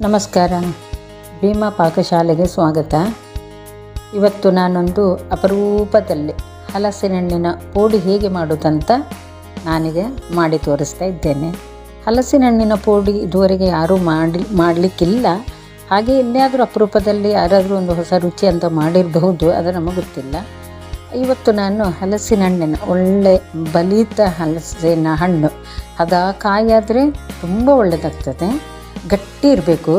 ನಮಸ್ಕಾರ. ಭೀಮಾ ಪಾಕಶಾಲೆಗೆ ಸ್ವಾಗತ. ಇವತ್ತು ನಾನೊಂದು ಅಪರೂಪದಲ್ಲಿ ಹಲಸಿನಹಣ್ಣಿನ ಪೋಡಿ ಹೇಗೆ ಮಾಡೋದಂತ ನಾನಿಗೆ ಮಾಡಿ ತೋರಿಸ್ತಾ ಇದ್ದೇನೆ. ಹಲಸಿನಹಣ್ಣಿನ ಪೋಡಿ ಇದುವರೆಗೆ ಯಾರೂ ಮಾಡಿ, ಮಾಡಲಿಕ್ಕಿಲ್ಲ. ಹಾಗೆ ಎಲ್ಲಿಯಾದರೂ ಅಪರೂಪದಲ್ಲಿ ಯಾರಾದರೂ ಒಂದು ಹೊಸ ರುಚಿ ಅಂತ ಮಾಡಿರಬಹುದು, ಅದು ನಮಗೆ ಗೊತ್ತಿಲ್ಲ. ಇವತ್ತು ನಾನು ಹಲಸಿನ ಹಣ್ಣಿನ ಒಳ್ಳೆ ಬಲಿತ ಹಲಸಿನ ಹಣ್ಣು. ಅದ ಕಾಯಾದರೆ ತುಂಬ ಒಳ್ಳೆಯದಾಗ್ತದೆ ಗಟ್ಟಿ ಇರಬೇಕು.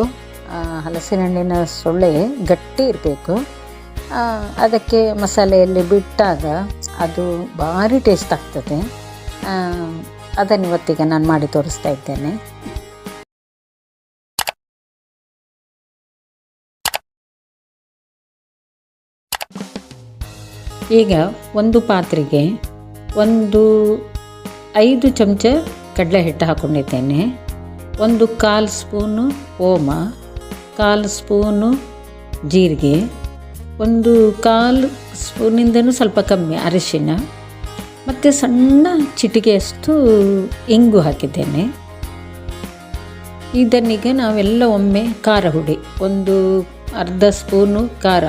ಹಲಸಿನ ಹಣ್ಣಿನ ಸೊಳ್ಳೆ ಗಟ್ಟಿ ಇರಬೇಕು. ಅದಕ್ಕೆ ಮಸಾಲೆಯಲ್ಲಿ ಬಿಟ್ಟಾಗ ಅದು ಭಾರಿ ಟೇಸ್ಟ್ ಆಗ್ತದೆ. ಅದನ್ನು ಇವತ್ತಿಗೆ ನಾನು ಮಾಡಿ ತೋರಿಸ್ತಾ ಇದ್ದೇನೆ. ಈಗ ಒಂದು ಪಾತ್ರೆಗೆ ಒಂದು ಐದು ಚಮಚ ಕಡಲೆ ಹಿಟ್ಟು ಹಾಕ್ಕೊಂಡಿದ್ದೇನೆ ಒಂದು ಕಾಲು ಸ್ಪೂನು ಓಮ, ಕಾಲು ಸ್ಪೂನು ಜೀರಿಗೆ, ಒಂದು ಕಾಲು ಸ್ಪೂನಿಂದನೂ ಸ್ವಲ್ಪ ಕಮ್ಮಿ ಅರಿಶಿನ ಮತ್ತು ಸಣ್ಣ ಚಿಟಿಕೆಯಷ್ಟು ಇಂಗು ಹಾಕಿದ್ದೇನೆ. ಇದನ್ನಿಗೆ ನಾವೆಲ್ಲ ಒಮ್ಮೆ ಖಾರ ಹುಡಿ, ಒಂದು ಅರ್ಧ ಸ್ಪೂನು ಖಾರ.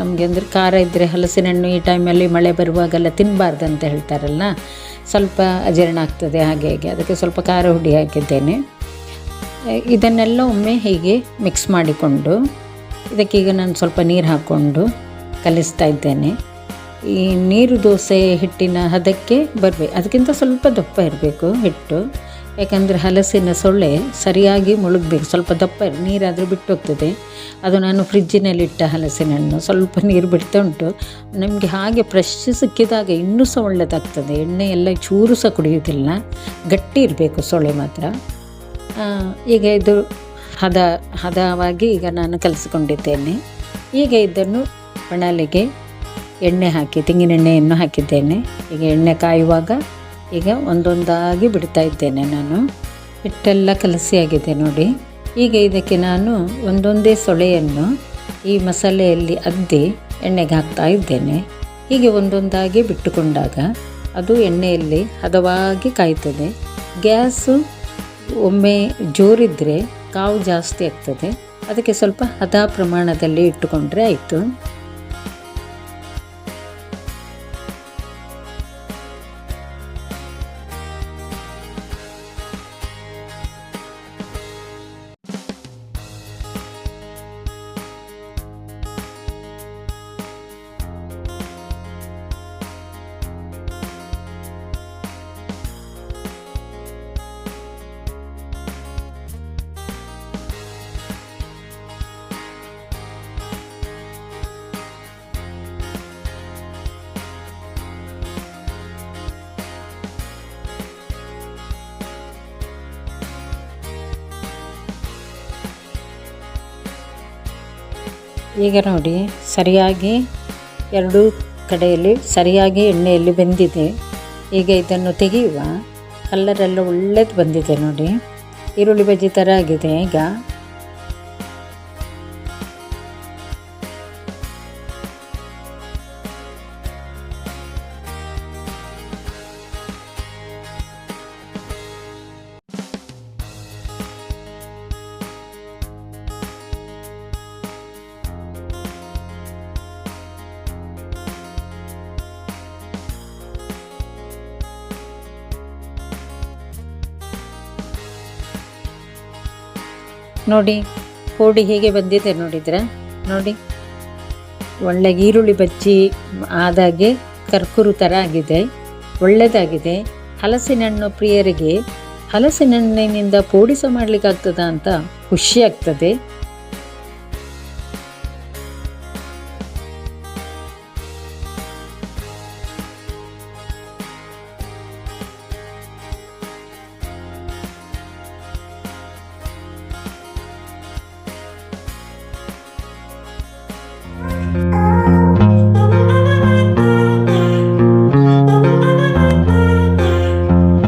ನಮಗೆ ಅಂದರೆ ಖಾರ ಇದ್ದರೆ ಹಲಸಿನ ಹಣ್ಣು ಈ ಟೈಮಲ್ಲಿ ಮಳೆ ಬರುವಾಗೆಲ್ಲ ತಿನ್ನಬಾರ್ದು ಅಂತ ಹೇಳ್ತಾರಲ್ಲ, ಸ್ವಲ್ಪ ಅಜೀರ್ಣ ಆಗ್ತದೆ ಹಾಗೆ ಹಾಗೆ, ಅದಕ್ಕೆ ಸ್ವಲ್ಪ ಖಾರ ಹುಡಿ ಹಾಕಿದ್ದೇನೆ. ಇದನ್ನೆಲ್ಲ ಒಮ್ಮೆ ಹೀಗೆ ಮಿಕ್ಸ್ ಮಾಡಿಕೊಂಡು ಇದಕ್ಕೀಗ ನಾನು ಸ್ವಲ್ಪ ನೀರು ಹಾಕ್ಕೊಂಡು ಕಲಿಸ್ತಾ ಇದ್ದೇನೆ. ಈ ನೀರು ದೋಸೆ ಹಿಟ್ಟಿನ ಹದಕ್ಕೆ ಬರಬೇಕು ಅದಕ್ಕಿಂತ ಸ್ವಲ್ಪ ದಪ್ಪ ಇರಬೇಕು ಹಿಟ್ಟು. ಯಾಕಂದರೆ ಹಲಸಿನ ಸೊಳ್ಳೆ ಸರಿಯಾಗಿ ಮುಳುಗಬೇಕು, ಸ್ವಲ್ಪ ದಪ್ಪ ನೀರಾದರೂ ಬಿಟ್ಟು ಹೋಗ್ತದೆ ಅದು ನಾನು ಫ್ರಿಜ್ಜಿನಲ್ಲಿಟ್ಟ ಹಲಸಿನ ಹಣ್ಣು ಸ್ವಲ್ಪ ನೀರು ಬಿಡ್ತಾ ಉಂಟು ನಮಗೆ ಹಾಗೆ ಫ್ರೆಶ್ ಸಿಕ್ಕಿದಾಗ ಇನ್ನೂ ಸಹ ಒಳ್ಳೆಯದಾಗ್ತದೆ ಎಣ್ಣೆ ಎಲ್ಲ ಚೂರು ಸಹ ಕುಡಿಯೋದಿಲ್ಲ ಗಟ್ಟಿ ಇರಬೇಕು ಸೊಳ್ಳೆ ಮಾತ್ರ. ಈಗ ಇದು ಹದ, ಹದವಾಗಿ ಈಗ ನಾನು ಕಲಿಸ್ಕೊಂಡಿದ್ದೇನೆ. ಈಗ ಇದನ್ನು ಮಣಾಲಿಗೆ ಎಣ್ಣೆ ಹಾಕಿ ತೆಂಗಿನೆಣ್ಣೆಯನ್ನು ಹಾಕಿದ್ದೇನೆ. ಈಗ ಎಣ್ಣೆ ಕಾಯುವಾಗ ಈಗ ಒಂದೊಂದಾಗಿ ಬಿಡ್ತಾ ಇದ್ದೇನೆ ನಾನು. ಹಿಟ್ಟೆಲ್ಲ ಕಲಸಿಯಾಗಿದೆ ನೋಡಿ. ಈಗ ಇದಕ್ಕೆ ನಾನು ಒಂದೊಂದೇ ಸೊಳೆಯನ್ನು ಈ ಮಸಾಲೆಯಲ್ಲಿ ಅದ್ದಿ ಎಣ್ಣೆಗೆ ಹಾಕ್ತಾ ಇದ್ದೇನೆ. ಹೀಗೆ ಒಂದೊಂದಾಗಿ ಬಿಟ್ಟುಕೊಂಡಾಗ ಅದು ಎಣ್ಣೆಯಲ್ಲಿ ಹದವಾಗಿ ಕಾಯ್ತದೆ. ಗ್ಯಾಸು ಒಮ್ಮೆ ಜೋರಿದ್ದರೆ ಕಾವು ಜಾಸ್ತಿ ಆಗ್ತದೆ. ಅದಕ್ಕೆ ಸ್ವಲ್ಪ ಹದ ಪ್ರಮಾಣದಲ್ಲಿ ಇಟ್ಟುಕೊಂಡ್ರೆ ಆಯಿತು. ಈಗ ನೋಡಿ, ಸರಿಯಾಗಿ ಎರಡೂ ಕಡೆಯಲ್ಲಿ ಸರಿಯಾಗಿ ಎಣ್ಣೆಯಲ್ಲಿ ಬೆಂದಿದೆ. ಈಗ ಇದನ್ನು ತೆಗೆಯುವ ಕಲ್ಲರೆಲ್ಲ ಒಳ್ಳೇದು ಬಂದಿದೆ ನೋಡಿ. ಈರುಳ್ಳಿ ಬಜ್ಜಿ ಥರ ಆಗಿದೆ. ಈಗ ನೋಡಿ, ಕೋಡಿ ಹೇಗೆ ಬಂದಿದೆ ನೋಡಿದ್ರೆ, ನೋಡಿ, ಒಳ್ಳೆ ಈರುಳ್ಳಿ ಬಜ್ಜಿ ಆದಾಗೆ ಕರ್ಕುರು ಥರ ಆಗಿದೆ ಒಳ್ಳೆಯದಾಗಿದೆ ಹಲಸಿನ ಹಣ್ಣು ಪ್ರಿಯರಿಗೆ ಹಲಸಿನ ಹಣ್ಣಿನಿಂದ ಪೋಡಿ ಸಹ ಮಾಡಲಿಕ್ಕಾಗ್ತದ ಅಂತ ಖುಷಿ ಆಗ್ತದೆ.